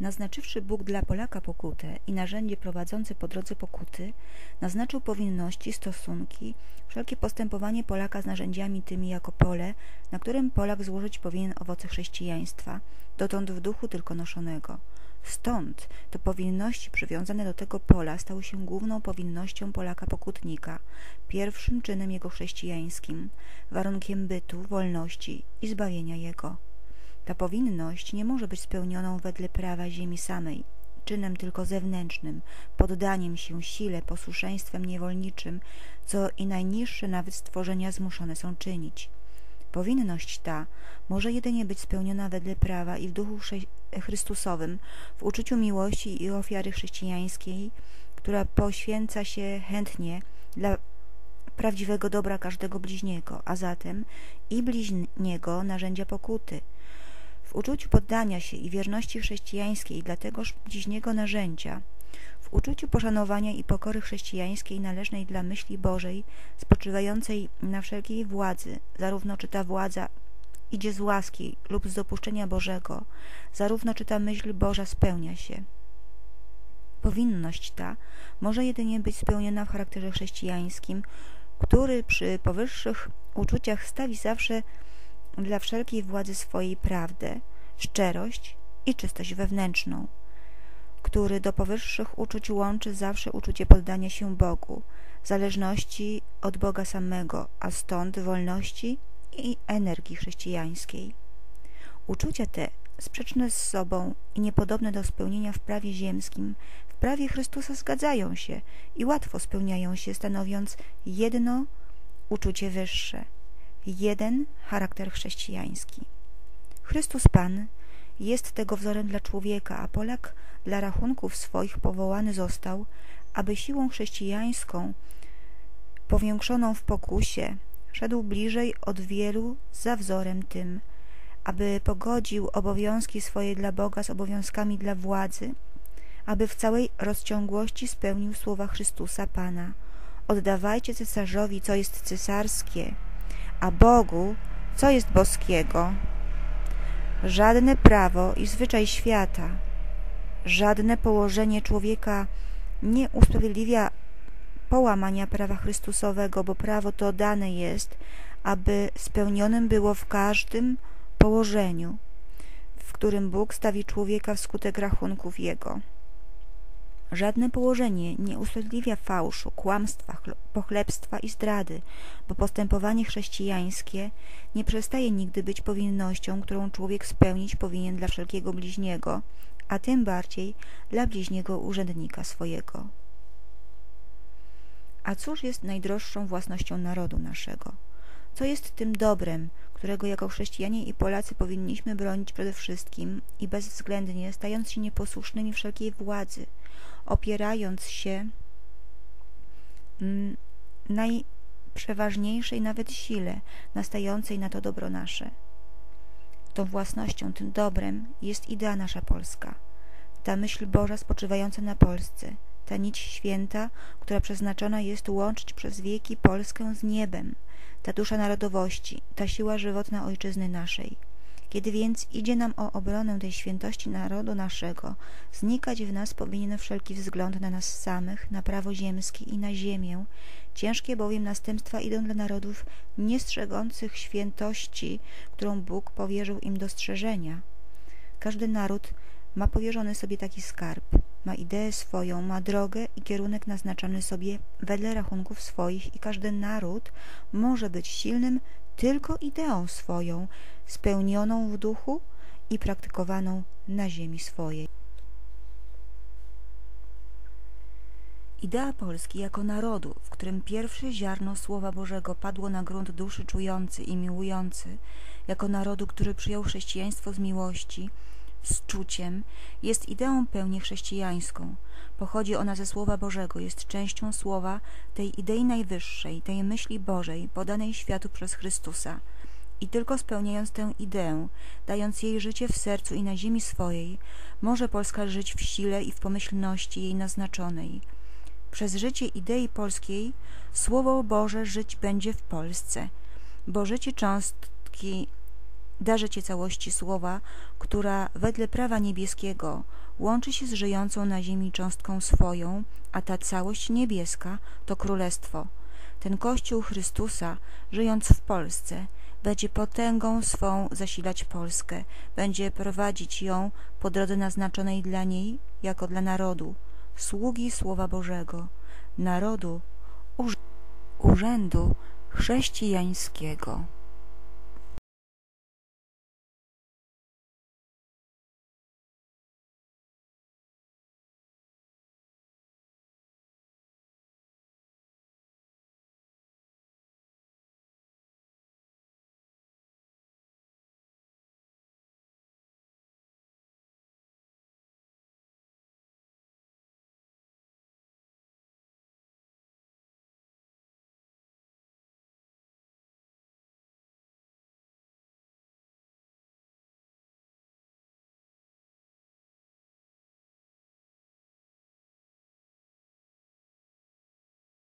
Naznaczywszy Bóg dla Polaka pokutę i narzędzie prowadzące po drodze pokuty, naznaczył powinności, stosunki, wszelkie postępowanie Polaka z narzędziami tymi jako pole, na którym Polak złożyć powinien owoce chrześcijaństwa, dotąd w duchu tylko noszonego. Stąd to powinności przywiązane do tego pola stały się główną powinnością Polaka pokutnika, pierwszym czynem jego chrześcijańskim, warunkiem bytu, wolności i zbawienia jego. Ta powinność nie może być spełnioną wedle prawa ziemi samej, czynem tylko zewnętrznym, poddaniem się sile, posłuszeństwem niewolniczym, co i najniższe nawet stworzenia zmuszone są czynić. Powinność ta może jedynie być spełniona wedle prawa i w duchu Chrystusowym, w uczuciu miłości i ofiary chrześcijańskiej, która poświęca się chętnie dla prawdziwego dobra każdego bliźniego, a zatem i bliźniego narzędzia pokuty. W uczuciu poddania się i wierności chrześcijańskiej dla tegoż bliźniego narzędzia, w uczuciu poszanowania i pokory chrześcijańskiej należnej dla myśli Bożej, spoczywającej na wszelkiej władzy, zarówno czy ta władza idzie z łaski lub z dopuszczenia Bożego, zarówno czy ta myśl Boża spełnia się. Powinność ta może jedynie być spełniona w charakterze chrześcijańskim, który przy powyższych uczuciach stawi zawsze dla wszelkiej władzy swojej prawdę, szczerość i czystość wewnętrzną, który do powyższych uczuć łączy zawsze uczucie poddania się Bogu, zależności od Boga samego, a stąd wolności i energii chrześcijańskiej. Uczucia te, sprzeczne z sobą i niepodobne do spełnienia w prawie ziemskim, w prawie Chrystusa zgadzają się i łatwo spełniają się, stanowiąc jedno uczucie wyższe, jeden charakter chrześcijański. Chrystus Pan jest tego wzorem dla człowieka, a Polak dla rachunków swoich powołany został, aby siłą chrześcijańską, powiększoną w pokusie, szedł bliżej od wielu za wzorem tym, aby pogodził obowiązki swoje dla Boga z obowiązkami dla władzy, aby w całej rozciągłości spełnił słowa Chrystusa Pana. Oddawajcie cesarzowi, co jest cesarskie, a Bogu, co jest boskiego. Żadne prawo i zwyczaj świata, żadne położenie człowieka nie usprawiedliwia połamania prawa Chrystusowego, bo prawo to dane jest, aby spełnionym było w każdym położeniu, w którym Bóg stawi człowieka wskutek rachunków Jego. Żadne położenie nie usprawiedliwia fałszu, kłamstwa, pochlebstwa i zdrady, bo postępowanie chrześcijańskie nie przestaje nigdy być powinnością, którą człowiek spełnić powinien dla wszelkiego bliźniego, a tym bardziej dla bliźniego urzędnika swojego. A cóż jest najdroższą własnością narodu naszego? Co jest tym dobrem, którego jako chrześcijanie i Polacy powinniśmy bronić przede wszystkim i bezwzględnie, stając się nieposłusznymi wszelkiej władzy, opierając się najprzeważniejszej nawet sile nastającej na to dobro nasze. Tą własnością, tym dobrem jest idea nasza polska, ta myśl Boża spoczywająca na Polsce, ta nić święta, która przeznaczona jest łączyć przez wieki Polskę z niebem, ta dusza narodowości, ta siła żywotna ojczyzny naszej. Kiedy więc idzie nam o obronę tej świętości narodu naszego, znikać w nas powinien wszelki wzgląd na nas samych, na prawo ziemskie i na ziemię. Ciężkie bowiem następstwa idą dla narodów niestrzegących świętości, którą Bóg powierzył im do strzeżenia. Każdy naród ma powierzony sobie taki skarb, ma ideę swoją, ma drogę i kierunek naznaczony sobie wedle rachunków swoich i każdy naród może być silnym tylko ideą swoją, spełnioną w duchu i praktykowaną na ziemi swojej. Idea Polski jako narodu, w którym pierwsze ziarno Słowa Bożego padło na grunt duszy czujący i miłujący, jako narodu, który przyjął chrześcijaństwo z miłości, z czuciem, jest ideą pełni chrześcijańską. Pochodzi ona ze Słowa Bożego, jest częścią Słowa tej idei najwyższej, tej myśli Bożej, podanej światu przez Chrystusa. I tylko spełniając tę ideę, dając jej życie w sercu i na ziemi swojej, może Polska żyć w sile i w pomyślności jej naznaczonej. Przez życie idei polskiej Słowo Boże żyć będzie w Polsce, bo życie cząstki darzę Cię całości słowa, która wedle prawa niebieskiego łączy się z żyjącą na ziemi cząstką swoją, a ta całość niebieska to królestwo. Ten Kościół Chrystusa, żyjąc w Polsce, będzie potęgą swą zasilać Polskę, będzie prowadzić ją po drodze naznaczonej dla niej jako dla narodu, sługi Słowa Bożego, narodu urzędu chrześcijańskiego.